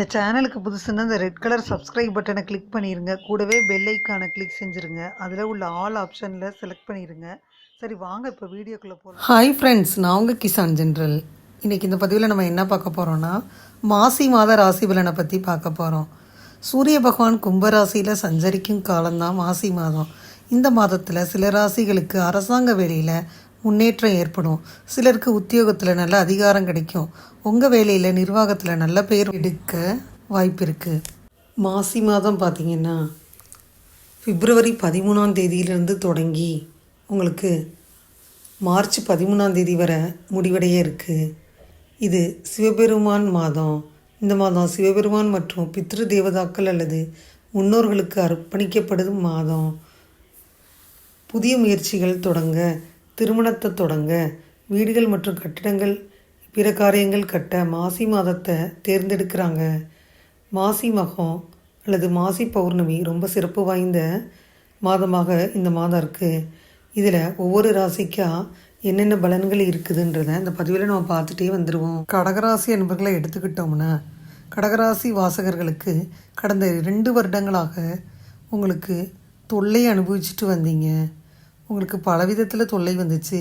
இந்த சேனலுக்கு புதுசுன்னா இந்த ரெட் கலர் சப்ஸ்கிரைப் பட்டனை கிளிக் பண்ணிடுங்க கூடவே பெல் ஐக்கானை கிளிக் செஞ்சுருங்க. அதில் உள்ள ஆல் ஆப்ஷனில் செலக்ட் பண்ணிடுங்க சரி வாங்க இப்போ வீடியோக்குள்ளே போகலாம் ஹாய் ஃப்ரெண்ட்ஸ் நான் உங்கள் கிசான் ஜென்ரல். இன்றைக்கி இந்த பதிவில் நம்ம என்ன பார்க்க போகிறோன்னா மாசி மாத ராசி பலனை பற்றி பார்க்க போகிறோம் சூரிய பகவான் கும்பராசியில் சஞ்சரிக்கும் காலம்தான் மாசி மாதம். இந்த மாதத்தில் சில ராசிகளுக்கு அரசாங்க வேலையில் முன்னேற்றம் ஏற்படும். சிலருக்கு உத்தியோகத்தில் நல்ல அதிகாரம் கிடைக்கும். உங்கள் வேலையில் நிர்வாகத்தில் நல்ல பேர் எடுக்க வாய்ப்பு இருக்குது மாசி மாதம் பார்த்திங்கன்னா பிப்ரவரி பதிமூணாம் தேதியிலிருந்து தொடங்கி உங்களுக்கு மார்ச் பதிமூணாம் தேதி வரை முடிவடைய இருக்குது இது சிவபெருமான் மாதம். இந்த மாதம் சிவபெருமான் மற்றும் பித்ரு தேவதாக்கள் அல்லது முன்னோர்களுக்கு அர்ப்பணிக்கப்படும் மாதம். புதிய முயற்சிகள் தொடங்க திருமணத்தை தொடங்க வீடுகள் மற்றும் கட்டிடங்கள் பிற காரியங்கள் கட்ட மாசி மாதத்தை தேர்ந்தெடுக்கிறாங்க. மாசி மகம் அல்லது மாசி பௌர்ணமி ரொம்ப சிறப்பு வாய்ந்த மாதமாக இந்த மாதம் இருக்குது இதில் ஒவ்வொரு ராசிக்கா என்னென்ன பலன்கள் இருக்குதுன்றதை இந்த பதிவில் நம்ம பார்த்துட்டே வந்துடுவோம் கடகராசி என்பர்களை எடுத்துக்கிட்டோம்னா கடகராசி வாசகர்களுக்கு கடந்த ரெண்டு வருடங்களாக உங்களுக்கு தொல்லை அனுபவிச்சுட்டு வந்தீங்க. உங்களுக்கு பலவிதத்தில் தொல்லை வந்துச்சு.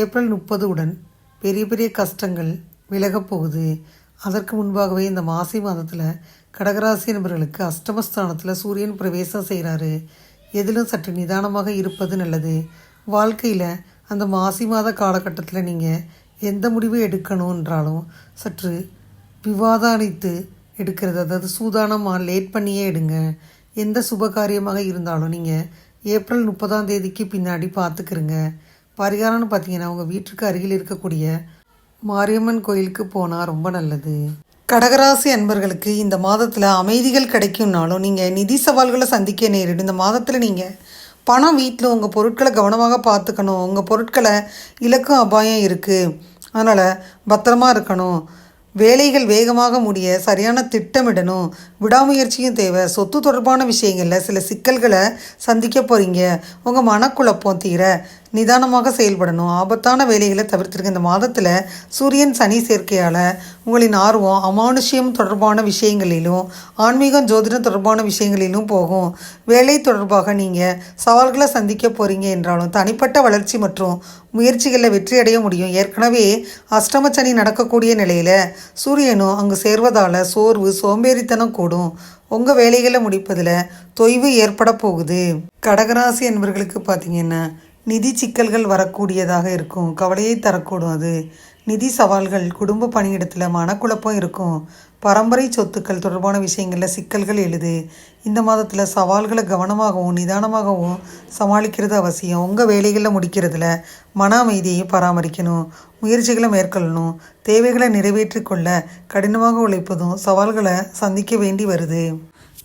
ஏப்ரல் முப்பது உடன் பெரிய பெரிய கஷ்டங்கள் விலகப் போகுது. அதற்கு முன்பாகவே இந்த மாசி மாதத்தில் கடகராசி நபர்களுக்கு அஷ்டமஸ்தானத்தில் சூரியன் பிரவேசம் செய்கிறாரு எதிலும் சற்று நிதானமாக இருப்பது நல்லது. வாழ்க்கையில் அந்த மாசி மாத காலகட்டத்தில் நீங்கள் எந்த முடிவு எடுக்கணுன்றாலும் சற்று விவாதானித்து எடுக்கிறது. அதாவது சூதானமாக லேட் பண்ணியே எடுங்க. எந்த சுப காரியமாக இருந்தாலும் நீங்கள் ஏப்ரல் முப்பதாம் தேதிக்கு பின்னாடி பார்த்துக்கிறங்க. பரிகாரம்னு பார்த்தீங்கன்னா உங்கள் வீட்டுக்கு அருகில் இருக்கக்கூடிய மாரியம்மன் கோயிலுக்கு போனால் ரொம்ப நல்லது. கடகராசி அன்பர்களுக்கு இந்த மாதத்தில் அமைதிகள் கிடைக்கும்னாலும் நீங்கள் நிதி சவால்களை சந்திக்க நேரிடும். இந்த மாதத்தில் நீங்கள் பணம் வீட்டில் உங்கள் பொருட்களை கவனமாக பார்த்துக்கணும். உங்கள் பொருட்களை இலக்கும் அபாயம் இருக்குது அதனால் பத்திரமா இருக்கணும். வேலைகள் வேகமாக முடிய சரியான திட்டமிடணும் விடாமுயற்சியும் தேவை. சொத்து தொடர்பான விஷயங்களில் சில சிக்கல்களை சந்திக்க போகிறீங்க உங்கள் மனக்குழப்பம் தீர நிதானமாக செயல்படணும். ஆபத்தான வேலைகளை தவிர்த்திருக்க இந்த மாதத்தில் சூரியன் சனி சேர்க்கையால் உங்களின் ஆர்வம் அமானுஷ்யம் தொடர்பான விஷயங்களிலும் ஆன்மீகம் ஜோதிடம் தொடர்பான விஷயங்களிலும் போகும். வேலை தொடர்பாக நீங்கள் சவால்களை சந்திக்க போகிறீங்க என்றாலும் தனிப்பட்ட வளர்ச்சி மற்றும் முயற்சிகளில் வெற்றி அடைய முடியும். ஏற்கனவே அஷ்டம சனி நடக்கக்கூடிய நிலையில் சூரியனும் அங்கு சேர்வதால் சோர்வு சோம்பேறித்தனம் கூடும். உங்கள் வேலைகளை முடிப்பதில் தொய்வு ஏற்பட போகுது. கடகராசி என்பவர்களுக்கு பார்த்தீங்கன்னா நிதி சிக்கல்கள் வரக்கூடியதாக இருக்கும். கவலையை தரக்கூடும் அது. நிதி சவால்கள் குடும்ப பணியிடத்தில் மனக்குழப்பம் இருக்கும். பரம்பரை சொத்துக்கள் தொடர்பான விஷயங்களில் சிக்கல்கள் எழுது. இந்த மாதத்தில் சவால்களை கவனமாகவும் நிதானமாகவும் சமாளிக்கிறது அவசியம். உங்கள் வேலைகளில் முடிக்கிறதுல மன அமைதியை பராமரிக்கணும். முயற்சிகளை மேற்கொள்ளணும். தேவைகளை நிறைவேற்றிக்கொள்ள கடினமாக உழைப்பதும் சவால்களை சந்திக்க வேண்டி வருது.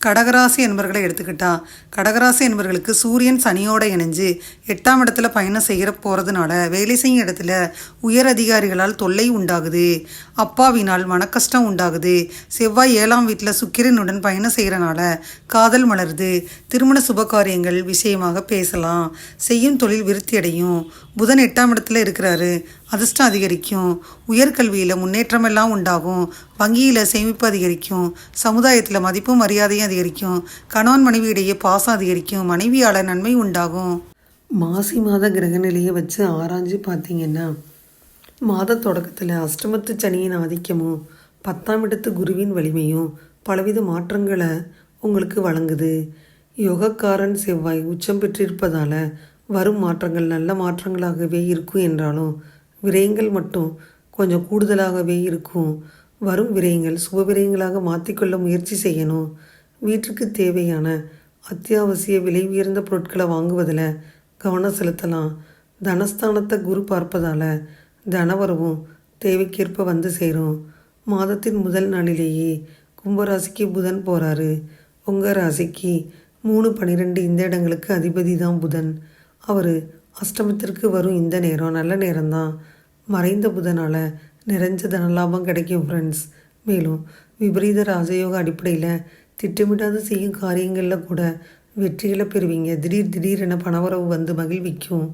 கடகராசி என்பவர்களை எடுத்துக்கிட்டா கடகராசி என்பவர்களுக்கு சூரியன் சனியோட இணைஞ்சு எட்டாம் இடத்துல பயணம் செய்கிற போகிறதுனால வேலை செய்யும் இடத்துல உயர் அதிகாரிகளால் தொல்லை உண்டாகுது. அப்பாவினால் மனக்கஷ்டம் உண்டாகுது. செவ்வாய் ஏழாம் வீட்டில் சுக்கிரனுடன் பயணம் செய்கிறனால காதல் மலருது. திருமண சுபகாரியங்கள் விஷயமாக பேசலாம். செய்யும் தொழில் விருத்தி அடையும். புதன் எட்டாம் இடத்துல இருக்கிறாரு. அதிர்ஷ்டம் அதிகரிக்கும். உயர்கல்வியில் முன்னேற்றமெல்லாம் உண்டாகும். வங்கியில் சேமிப்பு அதிகரிக்கும். சமுதாயத்தில் மதிப்பும் மரியாதையும் அதிகரிக்கும். கணவன் மனைவி இடையே பாசம் அதிகரிக்கும். மனைவியால் நன்மை உண்டாகும். மாசி மாத கிரகநிலையை வச்சு ஆராய்ஞ்சு பார்த்தீங்கன்னா மாத தொடக்கத்தில் அஷ்டமத்து சனியின் ஆதிக்கமும் பத்தாம் இடத்து குருவின் வலிமையும் பலவித மாற்றங்களை உங்களுக்கு வழங்குது. யோகக்காரன் செவ்வாய் உச்சம் பெற்றிருப்பதால் வரும் மாற்றங்கள் நல்ல மாற்றங்களாகவே இருக்கும் என்றாலும் விரயங்கள் மட்டும் கொஞ்சம் கூடுதலாகவே இருக்கும். வரும் விரயங்கள் சுப விரயங்களாக மாற்றிக்கொள்ள முயற்சி செய்யணும். வீட்டுக்கு தேவையான அத்தியாவசிய விலை உயர்ந்த பொருட்களை வாங்குவதில் கவனம் செலுத்தலாம். தனஸ்தானத்தை குரு பார்ப்பதால் தனவரவும் தேவைக்கேற்ப வந்து சேரும். மாதத்தின் முதல் நாளிலேயே கும்பராசிக்கு புதன் போகிறாரு உங்கள் ராசிக்கு மூணு பன்னிரெண்டு இந்த இடங்களுக்கு அதிபதி தான் புதன். அவர் அஷ்டமத்திற்கு வரும் இந்த நேரம் நல்ல நேரம்தான். மறைந்த புதனால் நிறைஞ்ச தனலாபம் கிடைக்கும் ஃப்ரெண்ட்ஸ் மேலும் விபரீத ராஜயோக அடிப்படையில் திட்டமிடாத செய்யும் காரியங்களில் கூட வெற்றிகளை பெறுவீங்க. திடீர் திடீரென பணவரவு வந்து மகிழ்விக்கும்.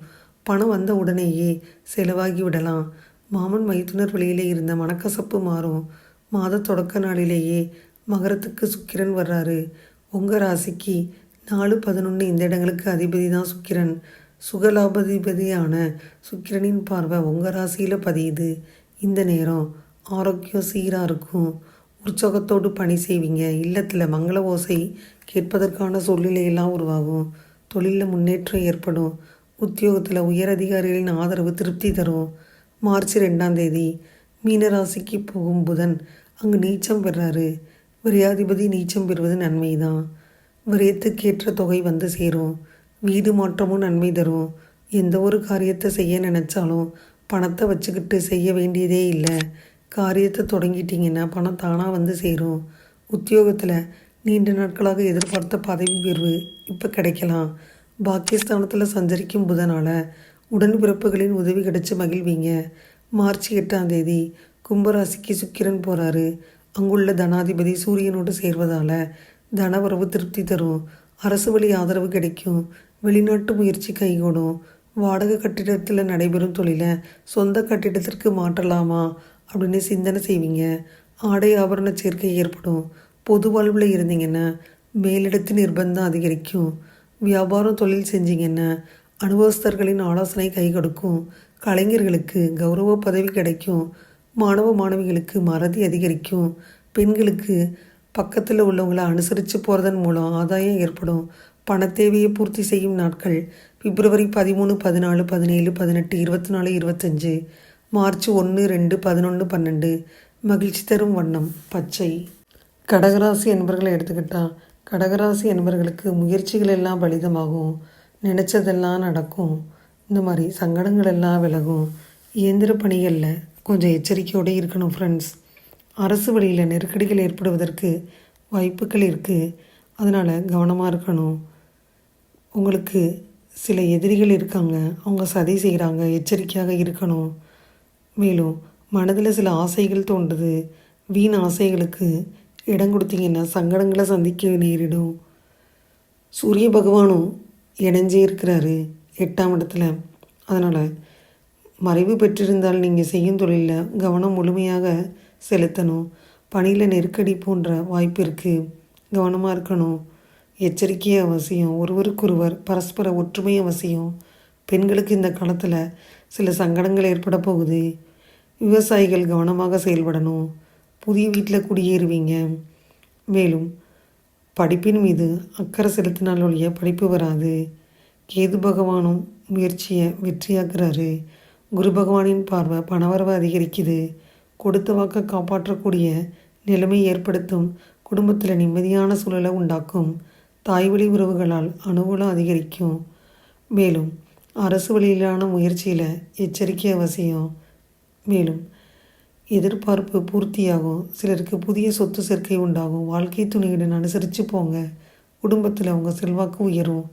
பணம் வந்த உடனேயே செலவாகி விடலாம். மாமன் மைத்துனர் வழியிலே இருந்த மனக்கசப்பு மாறும். மாத தொடக்க நாளிலேயே மகரத்துக்கு சுக்கிரன் வர்றாரு. உங்கள் ராசிக்கு நாலு பதினொன்று இந்த இடங்களுக்கு அதிபதி தான் சுக்கிரன். சுகலாபதிபதியான சுக்கிரனின் பார்வை உங்கள் ராசியில் பதியுது. இந்த நேரம் ஆரோக்கியம் சீராக இருக்கும். உற்சாகத்தோடு பணி செய்வீங்க. இல்லத்தில் மங்கள ஓசை கேட்பதற்கான சூழ்நிலையெல்லாம் உருவாகும். தொழிலில் முன்னேற்றம் ஏற்படும். உத்தியோகத்தில் உயர் அதிகாரிகளின் ஆதரவு திருப்தி தரும். மார்ச் ரெண்டாம் தேதி மீனராசிக்கு போகும் புதன் அங்கு நீச்சம் பெறாரு. விரையாதிபதி நீச்சம் பெறுவது நன்மைதான். விரயத்துக்கேற்ற தொகை வந்து சேரும். வீடு மாற்றமும் நன்மை தரும்? எந்த ஒரு காரியத்தை செய்ய நினச்சாலும் பணத்தை வச்சுக்கிட்டு செய்ய வேண்டியதே இல்லை. காரியத்தை தொடங்கிட்டீங்கன்னா பணம் தானாக வந்து சேரும். உத்தியோகத்தில் நீண்ட நாட்களாக எதிர்பார்த்த பதவி உயர்வு இப்போ கிடைக்கலாம். பாக்கியஸ்தானத்தில் சஞ்சரிக்கும் புதனால் உடன்பிறப்புகளின் உதவி கிடைச்சி மகிழ்வீங்க. மார்ச் எட்டாம் தேதி கும்பராசிக்கு சுக்கிரன் போகிறாரு அங்குள்ள தனாதிபதி சூரியனோடு சேர்வதால் தனவரவு திருப்தி தரும். அரசு வழி ஆதரவு கிடைக்கும். வெளிநாட்டு முயற்சி கைகூடும். வாடகை கட்டிடத்தில் நடைபெறும் தொழிலை சொந்த கட்டிடத்திற்கு மாற்றலாமா? அப்படின்னு சிந்தனை செய்வீங்க. ஆடை ஆபரண சேர்க்கை ஏற்படும். பொது வாழ்வில் இருந்தீங்கன்னா மேலிடத்து நிர்பந்தம் அதிகரிக்கும். வியாபாரம் தொழில் செஞ்சீங்கன்னா அனுபவஸ்தர்களின் ஆலோசனை கை கொடுக்கும். கலைஞர்களுக்கு கௌரவ பதவி கிடைக்கும். மாணவ மாணவிகளுக்கு மறதி அதிகரிக்கும். பெண்களுக்கு பக்கத்தில் உள்ளவங்களை அனுசரித்து போகிறதன் மூலம் ஆதாயம் ஏற்படும். பண தேவையை பூர்த்தி செய்யும் நாட்கள் பிப்ரவரி பதிமூணு பதினாலு பதினேழு பதினெட்டு இருபத்தி நாலு இருபத்தஞ்சு மார்ச் ஒன்று ரெண்டு பதினொன்று பன்னெண்டு. மகிழ்ச்சி தரும் வண்ணம் பச்சை. கடகராசி என்பர்களை எடுத்துக்கிட்டால் கடகராசி என்பவர்களுக்கு முயற்சிகள் எல்லாம் பலிதமாகும். நினச்சதெல்லாம் நடக்கும். இந்த மாதிரி சங்கடங்கள் எல்லாம் விலகும். இயந்திர பணிகளில் கொஞ்சம் எச்சரிக்கையோடு இருக்கணும் ஃப்ரெண்ட்ஸ் அரசு வழியில் நெருக்கடிகள் ஏற்படுவதற்கு வாய்ப்புகள் இருக்குது அதனால் கவனமாக இருக்கணும். உங்களுக்கு சில எதிரிகள் இருக்காங்க. அவங்க சதி செய்கிறாங்க எச்சரிக்கையாக இருக்கணும். மேலும் மனதில் சில ஆசைகள் தோன்றுது. வீண் ஆசைகளுக்கு இடம் கொடுத்தீங்கன்னா சங்கடங்களை சந்திக்க நேரிடும். சூரிய பகவானும் இணைஞ்சே இருக்கிறாரு எட்டாம் இடத்துல. அதனால் மறைவு பெற்றிருந்தால் நீங்கள் செய்யும் தொழிலில் கவனம் முழுமையாக செலுத்தணும். பணியில் நெருக்கடி போன்ற வாய்ப்பு இருக்குது கவனமாக இருக்கணும். எச்சரிக்கை அவசியம். ஒருவருக்கொருவர் பரஸ்பர ஒற்றுமை அவசியம். பெண்களுக்கு இந்த காலத்தில் சில சங்கடங்கள் ஏற்பட போகுது. விவசாயிகள் கவனமாக செயல்படணும். புதிய வீட்டில் குடியேறுவீங்க. மேலும் படிப்பின் மீது அக்கறை செலுத்தினால் ஒழிய படிப்பு வராது. கேது பகவானும் முயற்சியை வெற்றியாக்குறாரு. குரு பகவானின் பார்வை பணவரவை அதிகரிக்குது. கொடுத்த வாக்கை காப்பாற்றக்கூடிய நிலைமை ஏற்படுத்தும் குடும்பத்தில் நிம்மதியான சூழலை உண்டாக்கும். தாய்வழி உறவுகளால் அனுகூலம் அதிகரிக்கும். மேலும் அரசு வழியிலான முயற்சியில் எச்சரிக்கை அவசியம். மேலும் எதிர்பார்ப்பு பூர்த்தியாகும். சிலருக்கு புதிய சொத்து சேர்க்கை உண்டாகும். வாழ்க்கை துணையுடன் அனுசரித்து போங்க. குடும்பத்தில் அவங்க செல்வாக்கு உயரும்.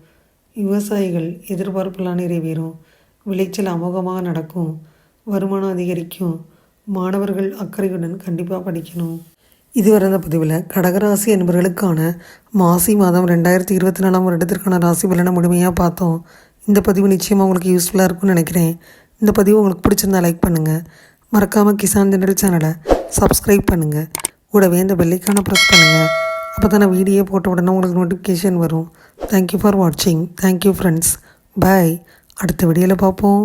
விவசாயிகள் எதிர்பார்ப்பெல்லாம் நிறைவேறும். விளைச்சல் அமோகமாக நடக்கும். வருமானம் அதிகரிக்கும். மாணவர்கள் அக்கறையுடன் கண்டிப்பாக படிக்கணும். இதுவரை இந்த பதிவில் கடகராசி என்பவர்களுக்கான மாசி மாதம் ரெண்டாயிரத்தி இருபத்தி நாலாம் வருடத்திற்கான ராசி பலனை முழுமையாக பார்த்தோம். இந்த பதிவு நிச்சயமாக உங்களுக்கு யூஸ்ஃபுல்லாக இருக்கும்னு நினைக்கிறேன். இந்த பதிவு உங்களுக்கு பிடிச்சிருந்தா லைக் பண்ணுங்கள் மறக்காமல் கிசான் ஜெனரல் சேனலை சப்ஸ்கிரைப் பண்ணுங்கள் கூடவே இந்த பெல்லைக்கான ப்ரெஸ் பண்ணுங்கள் அப்போ தான் நான் வீடியோ போட்ட உடனே உங்களுக்கு நோட்டிஃபிகேஷன் வரும். தேங்க்யூ ஃபார் வாட்சிங் தேங்க்யூ ஃப்ரெண்ட்ஸ் பாய் அடுத்த வீடியோவில் பார்ப்போம்.